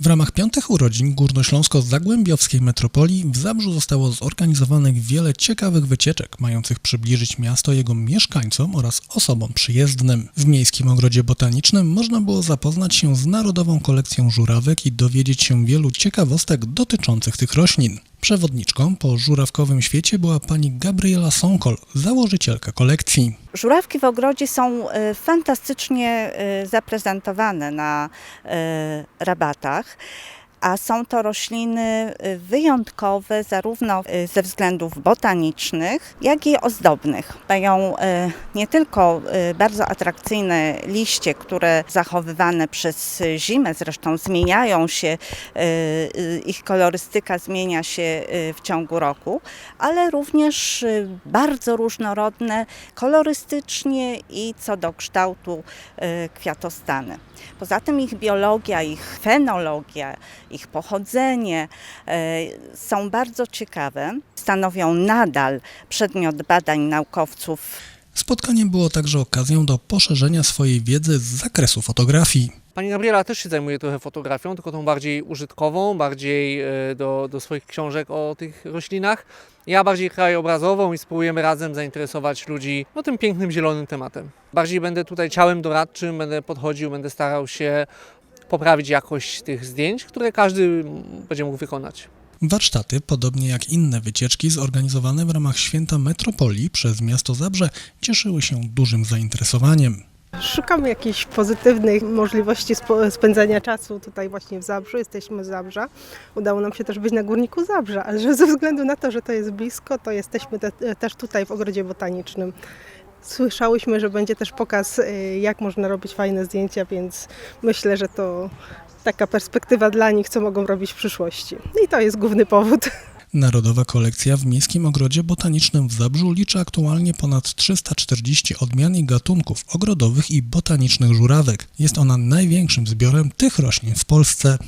W ramach piątych urodzin Górnośląsko-Zagłębiowskiej Metropolii w Zabrzu zostało zorganizowanych wiele ciekawych wycieczek, mających przybliżyć miasto jego mieszkańcom oraz osobom przyjezdnym. W Miejskim Ogrodzie Botanicznym można było zapoznać się z narodową kolekcją żurawek i dowiedzieć się wielu ciekawostek dotyczących tych roślin. Przewodniczką po żurawkowym świecie była pani Gabriela Sonkol, założycielka kolekcji. Żurawki w ogrodzie są e, fantastycznie e, zaprezentowane na e, rabatach. A są to rośliny e, wyjątkowe zarówno e, ze względów botanicznych, jak i ozdobnych. Mają e, nie tylko bardzo atrakcyjne liście, które zachowywane przez zimę, zresztą zmieniają się, ich kolorystyka zmienia się w ciągu roku, ale również bardzo różnorodne kolorystycznie i co do kształtu kwiatostany. Poza tym ich biologia, ich fenologia, ich pochodzenie e, są bardzo ciekawe. Stanowią nadal przedmiot badań naukowców Spotkanie było także okazją do poszerzenia swojej wiedzy z zakresu fotografii. Pani Gabriela też się zajmuje trochę fotografią, tylko tą bardziej użytkową, bardziej e, do, do swoich książek o tych roślinach. Ja bardziej krajobrazową i spróbujemy razem zainteresować ludzi no, tym pięknym zielonym tematem. Bardziej będę tutaj ciałem doradczym, będę podchodził, będę starał się poprawić jakość tych zdjęć, które każdy będzie mógł wykonać. Warsztaty, podobnie jak inne wycieczki zorganizowane w ramach Święta Metropolii przez miasto Zabrze, cieszyły się dużym zainteresowaniem. Szukamy jakichś pozytywnych możliwości spędzania czasu tutaj właśnie w Zabrzu. Jesteśmy z Zabrza. Udało nam się też być na Górniku Zabrza, ale że ze względu na to, że to jest blisko, to jesteśmy te, też tutaj w Ogrodzie Botanicznym. Słyszałyśmy, że będzie też pokaz, y, jak można robić fajne zdjęcia, więc myślę, że to taka perspektywa dla nich, co mogą robić w przyszłości. I to jest główny powód. Narodowa kolekcja w Miejskim Ogrodzie Botanicznym w Zabrzu liczy aktualnie ponad 340 odmian i gatunków ogrodowych i botanicznych żurawek. Jest ona największym zbiorem tych roślin w Polsce.